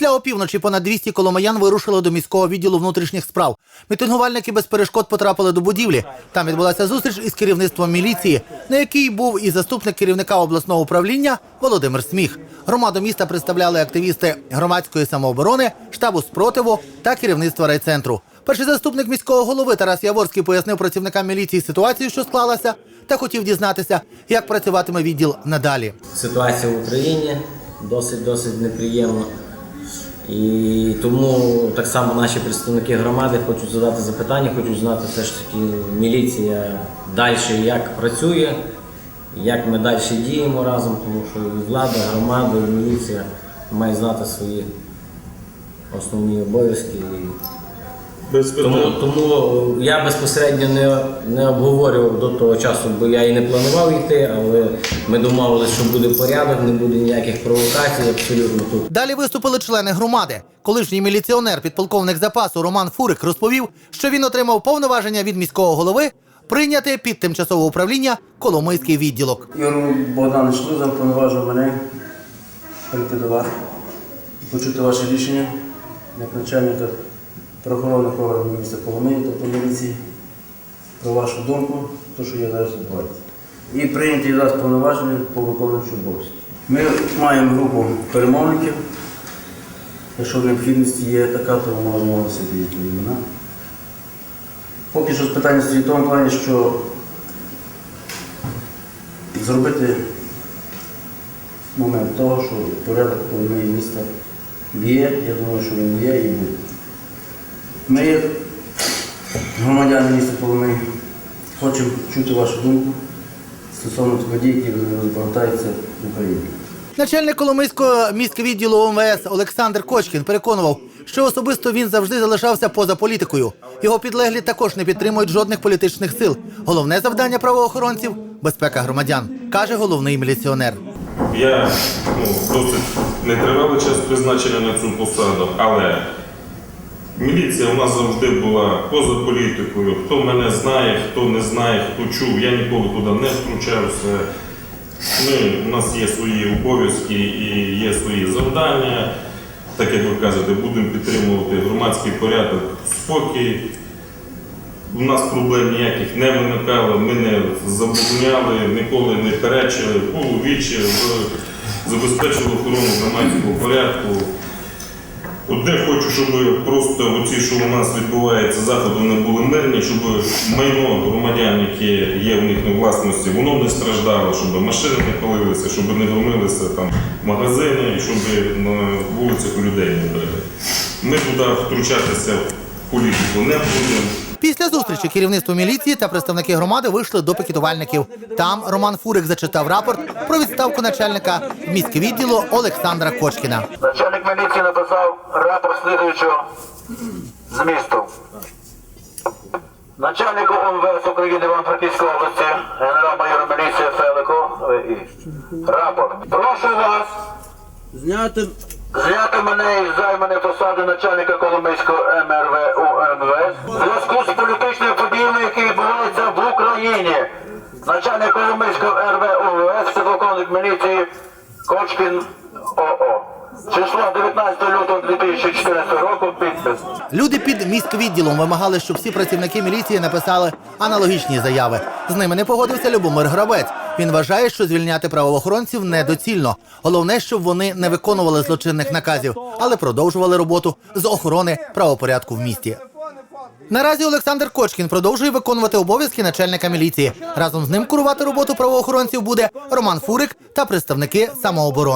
Після опівночі понад 200 коломиян вирушили до міського відділу внутрішніх справ. Мітингувальники без перешкод потрапили до будівлі. Там відбулася зустріч із керівництвом міліції, на якій був і заступник керівника обласного управління Володимир Сміх. Громаду міста представляли активісти громадської самооборони, штабу спротиву та керівництва райцентру. Перший заступник міського голови Тарас Яворський пояснив працівникам міліції ситуацію, що склалася, та хотів дізнатися, як працюватиме відділ надалі. Ситуація в Україні досить досить неприємна. І тому так само наші представники громади хочуть задати запитання, хочуть знати все ж таки міліція далі як працює, як ми далі діємо разом, тому що і влада, громада, і міліція має знати свої основні обов'язки. Без тому, тому я безпосередньо не, не обговорював до того часу, бо я і не планував йти, але ми домовилися, що буде порядок, не буде ніяких провокацій абсолютно тут. Далі виступили члени громади. Колишній міліціонер, підполковник запасу Роман Фурик розповів, що він отримав повноваження від міського голови прийняти під тимчасове управління Коломийський відділок. Ігор Богданович Луза повноважив мене прийти до вас, почути ваше рішення як начальника правоохоронних органів міста Коломиї, тобто міліції, про вашу думку, то, що я зараз відбувається. І прийняти від вас повноваження по виконуючу обов'язки. Ми маємо групу перемовників. Якщо необхідність є така, то можемо оголосити їх імена. Поки що з питання стоїть в тому плані, що зробити момент того, що порядок половини міста є, я думаю, що він є і буде. Ми, громадяни міста Полони, хочемо чути вашу думку стосовно подій, які розгортаються в Україні. Начальник Коломийського міськвідділу ОМВС Олександр Кочкін переконував, що особисто він завжди залишався поза політикою. Його підлеглі також не підтримують жодних політичних сил. Головне завдання правоохоронців безпека громадян, каже головний міліціонер. Я ну, досить нетривалий час призначення на цю посаду, але міліція у нас завжди була поза політикою. Хто мене знає, хто не знає, хто чув, я ніколи туди не втручався. Ми, у нас є свої обов'язки і є свої завдання. Так як ви кажете, будемо підтримувати громадський порядок, спокій. У нас проблем ніяких не виникало, ми не забороняли, ніколи не перечили, було вічі, забезпечили охорону громадського порядку. Одне хочу, щоб просто оці, що у нас відбувається, заходи не були мирні, щоб майно громадян, яке є в них на власності, воно не страждало, щоб машини не палилися, щоб не громилися там магазини, і щоб на вулицях у людей не брали. Ми туди втручатися в політику не будемо. Після зустрічі керівництво міліції та представники громади вийшли до пікетувальників. Там Роман Фурик зачитав рапорт про відставку начальника міськвідділу Олександра Кочкіна. Начальник міліції написав рапорт слідуючого змісту. Начальнику МВС України Івано-Франківської області, генерал-майор міліції Фелику, ВІ. Рапорт. Прошу вас Зняти зняти мене із займаної посади начальника Коломийського МРВ УМВС в зв'язку з політичними подіями, які відбуваються в Україні. Начальник Коломийського РВ УМВС, підполковник міліції Кочкін ОО. Число 19 лютого 2014 року підпис. Люди під міськвідділом вимагали, щоб всі працівники міліції написали аналогічні заяви. З ними не погодився Любомир Грабець. Він вважає, що звільняти правоохоронців недоцільно. Головне, щоб вони не виконували злочинних наказів, але продовжували роботу з охорони правопорядку в місті. Наразі Олександр Кочкін продовжує виконувати обов'язки начальника міліції. Разом з ним курувати роботу правоохоронців буде Роман Фурик та представники самооборони.